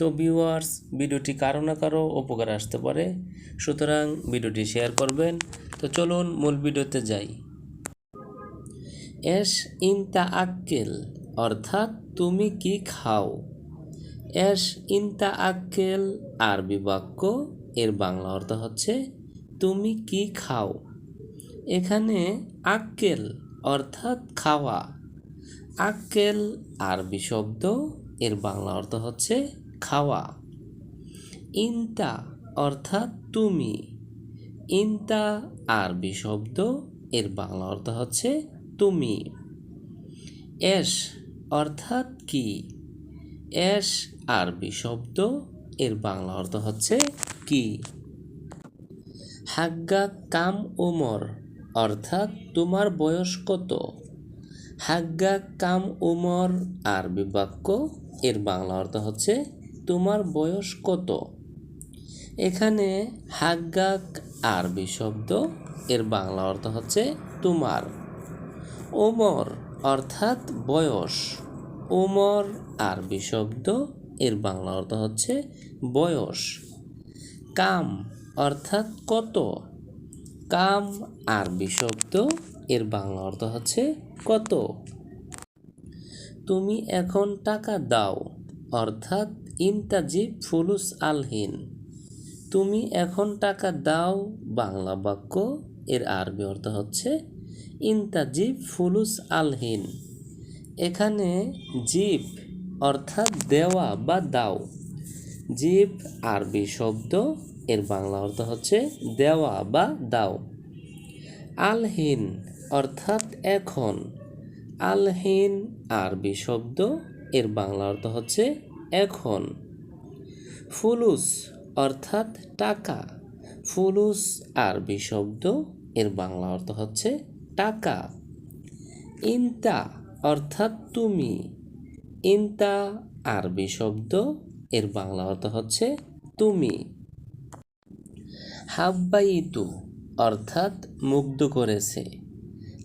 তো ভিউয়ার্স ভিডিওটি কারও না কারও উপকার আসতে পারে। সুতরাং ভিডিওটি শেয়ার করবেন। তো চলুন মূল ভিডিওতে যাই। এস ইনতা আক্কেল অর্থাৎ তুমি কি খাও? এস ইনতা আক্কেল আরবি বাক্য এর বাংলা অর্থ হচ্ছে, তুমি কি খাও? এখানে আক্কেল, অর্থাৎ খাওয়া। আক্কেল আরবি শব্দ এর বাংলা অর্থ হচ্ছে খাওয়া। ইনতা অর্থাৎ তুমি। ইনতা আরবি শব্দ, এর বাংলা অর্থ হচ্ছে তুমি। এস অর্থাৎ কি? এস আরবি শব্দ, এর বাংলা অর্থ হচ্ছে কি? হাগ্গা কাম ওমর অর্থাৎ তোমার বয়স কত? হাগ্গা কাম ওমর আরবি বাক্য, এর বাংলা অর্থ হচ্ছে তোমার বয়স কত? এখানে হাগ্গাক আরবি শব্দ, এর বাংলা অর্থ হচ্ছে তোমার। ওমর অর্থাৎ বয়স। ওমর আরবি শব্দ, এর বাংলা অর্থ হচ্ছে বয়স। কাম অর্থাৎ কত? কাম আরবি শব্দ, এর বাংলা অর্থ হচ্ছে কত? তুমি এখন টাকা দাও, অর্থাৎ ইনতাজিব ফুলুস আলহিন। তুমি এখন টাকা দাও, বাংলা বাক্য, এর আরবি অর্থ হচ্ছে ইনতাজিব ফুলুস আলহিন। এখানে জিপ অর্থাৎ দেওয়া বা দাও। জিপ আরবি শব্দ, এর বাংলা অর্থ হচ্ছে দেওয়া বা দাও। আলহিন অর্থাৎ এখন। আলহিন আরবি শব্দ, এর বাংলা অর্থ হচ্ছে এখন ফুলুস অর্থাৎ টাকা। ফুলুস আরবি শব্দ, এর বাংলা অর্থ হচ্ছে টাকা। ইনতা অর্থাৎ তুমি। ইনতা আরবি শব্দ, এর বাংলা অর্থ হচ্ছে তুমি। হাব্বাইতু অর্থাৎ মুগ্ধ করেছে।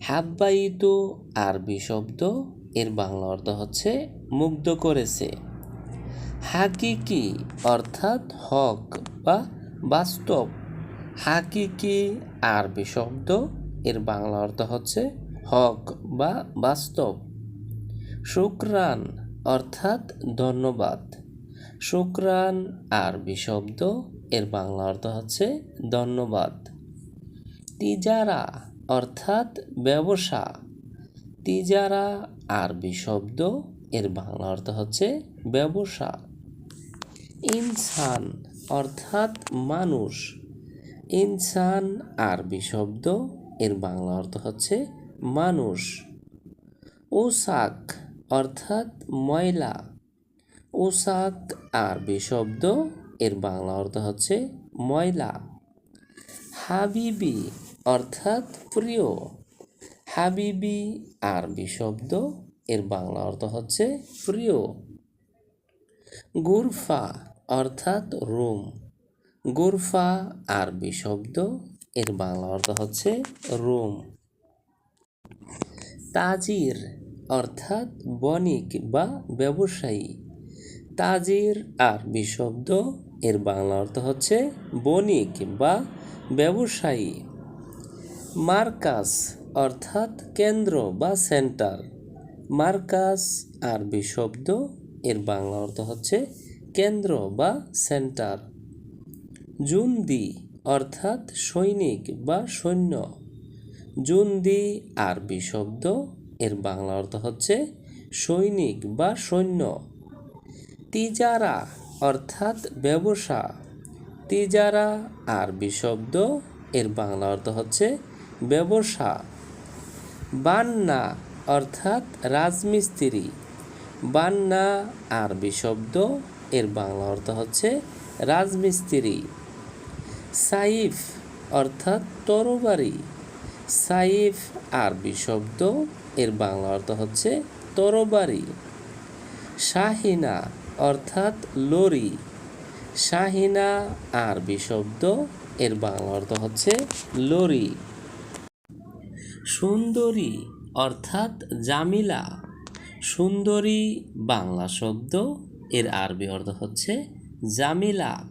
হাব্বাইতু আরবি শব্দ, এর বাংলা অর্থ হচ্ছে মুগ্ধ করেছে। হাকিকি অর্থাৎ হক বা বাস্তব। হাকিকি আরবি শব্দ, এর বাংলা অর্থ হচ্ছে হক বা বাস্তব। শুক্রান অর্থাৎ ধন্যবাদ। শুক্রান আরবি শব্দ, এর বাংলা অর্থ হচ্ছে ধন্যবাদ। তিজারা অর্থাৎ ব্যবসা। তিজারা আরবি শব্দ, এর বাংলা অর্থ হচ্ছে ব্যবসা। ইনসান, অর্থাৎ মানুষ। ইনসান আরবি শব্দ, এর বাংলা অর্থ হচ্ছে মানুষ। ওসাক, অর্থাৎ ময়লা। ওসাক আরবি শব্দ, এর বাংলা অর্থ হচ্ছে ময়লা। হাবিবি, অর্থাৎ প্রিয়। হাবিবি আরবি শব্দ, এর বাংলা অর্থ হচ্ছে প্রিয়। গুরফা অর্থাৎ রুম। গুরফা আরবি শব্দ, এর বাংলা অর্থ হচ্ছে রুম। তাজির অর্থাৎ বণিক বা ব্যবসায়ী। তাজির আরবি শব্দ, এর বাংলা অর্থ হচ্ছে বণিক বা ব্যবসায়ী। মার্কাস অর্থাৎ কেন্দ্র বা সেন্টার। মার্কাস আরবি শব্দ, এর বাংলা অর্থ হচ্ছে কেন্দ্র বা সেন্টার। জুন্দি অর্থাৎ সৈনিক বা সৈন্য। জুন্দি আরবি শব্দ, এর বাংলা অর্থ হচ্ছে সৈনিক বা সৈন্য। তিজারা, অর্থাৎ ব্যবসা। তিজারা, আরবি শব্দ, এর বাংলা অর্থ হচ্ছে ব্যবসা। বান্না, অর্থাৎ রাজমিস্ত্রি। বান্না, আরবি শব্দ এর বাংলা অর্থ হচ্ছে রাজমিস্ত্রি। সাইফ অর্থাৎ তরবারি। সাইফ আরবি শব্দ, এর বাংলা অর্থ হচ্ছে তরবারি। শাহিনা অর্থাৎ লরি। শাহিনা আরবি শব্দ, এর বাংলা অর্থ হচ্ছে লরি। সুন্দরী অর্থাৎ জামিলা। সুন্দরী বাংলা শব্দ এর আরবি অর্থ হচ্ছে জামিলা।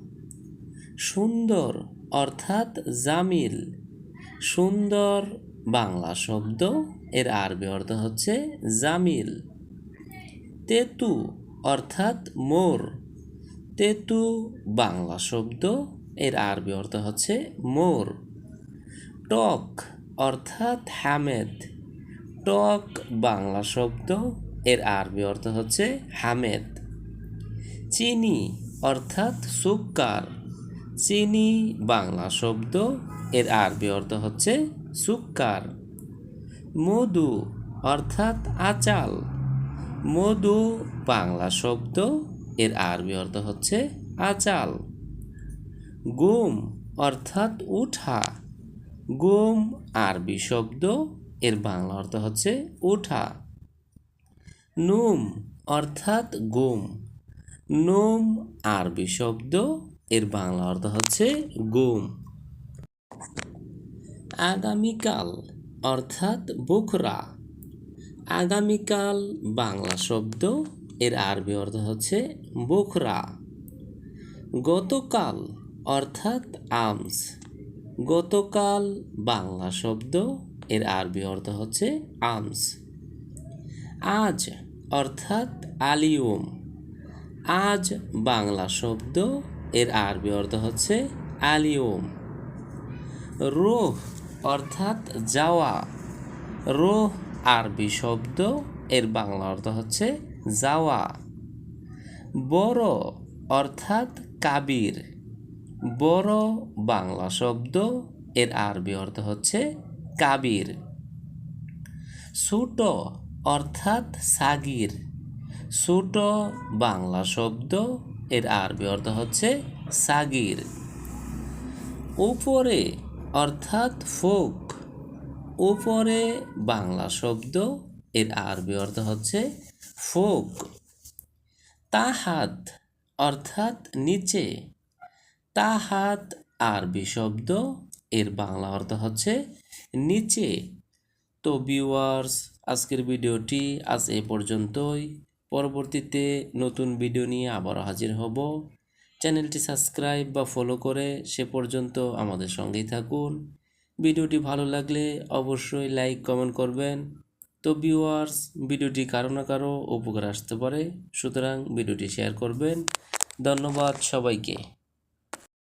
সুন্দর অর্থাৎ জামিল। সুন্দর বাংলা শব্দ, এর আরবি অর্থ হচ্ছে জামিল। তেতু অর্থাৎ মোর। তেতু বাংলা শব্দ, এর আরবি অর্থ হচ্ছে মোর। টক অর্থাৎ হামেদ। টক বাংলা শব্দ, এর আরবি অর্থ হচ্ছে হামেদ। চিনি, অর্থাৎ সুক্কার। চিনি, বাংলা শব্দ, এর আরবি অর্থ হচ্ছে সুক্কার। মধু, অর্থাৎ আচাল। মধু, বাংলা শব্দ, এর আরবি অর্থ হচ্ছে আচাল। গুম, অর্থাৎ উঠা। গুম, আরবি শব্দ, এর বাংলা অর্থ হচ্ছে উঠা। নুম, অর্থাৎ গুম। নুম আরবি শব্দ, এর বাংলা অর্থ হচ্ছে গুম। আগামীকাল অর্থাৎ বোখরা। আগামীকাল বাংলা শব্দ, এর আরবি অর্থ হচ্ছে বুকরা গতকাল অর্থাৎ আমস। গতকাল বাংলা শব্দ, এর আরবি অর্থ হচ্ছে আমস। আজ অর্থাৎ আলিউম। আজ বাংলা শব্দ, এর আরবি অর্থ হচ্ছে আলিউম রোহ অর্থাৎ যাওয়া। রোহ আরবি শব্দ, এর বাংলা অর্থ হচ্ছে যাওয়া। বড় অর্থাৎ কাবির। বড় বাংলা শব্দ, এর আরবি অর্থ হচ্ছে কাবির। ছোট অর্থাৎ সাগির। ছোট বাংলা শব্দ, এর আরবি অর্থ হচ্ছে সাগির। উপরে অর্থাৎ ফোক। উপরে বাংলা শব্দ, এর আরবি অর্থ হচ্ছে ফোক। তাহাত অর্থাৎ নিচে। তাহাত আরবি শব্দ, এর বাংলা অর্থ হচ্ছে নিচে। তো ভিউয়ার্স আজকের ভিডিওটি আজ এ পর্যন্তই। পরবর্তীতে নতুন ভিডিও নিয়ে আবারও হাজির হব। চ্যানেলটি সাবস্ক্রাইব বা ফলো করে সে পর্যন্ত আমাদের সঙ্গেই থাকুন। ভিডিওটি ভালো লাগলে অবশ্যই লাইক, কমেন্ট করবেন। তো ভিউয়ার্স, ভিডিওটি কারও না কারও উপকার আসতে পারে। সুতরাং ভিডিওটি শেয়ার করবেন। ধন্যবাদ সবাইকে।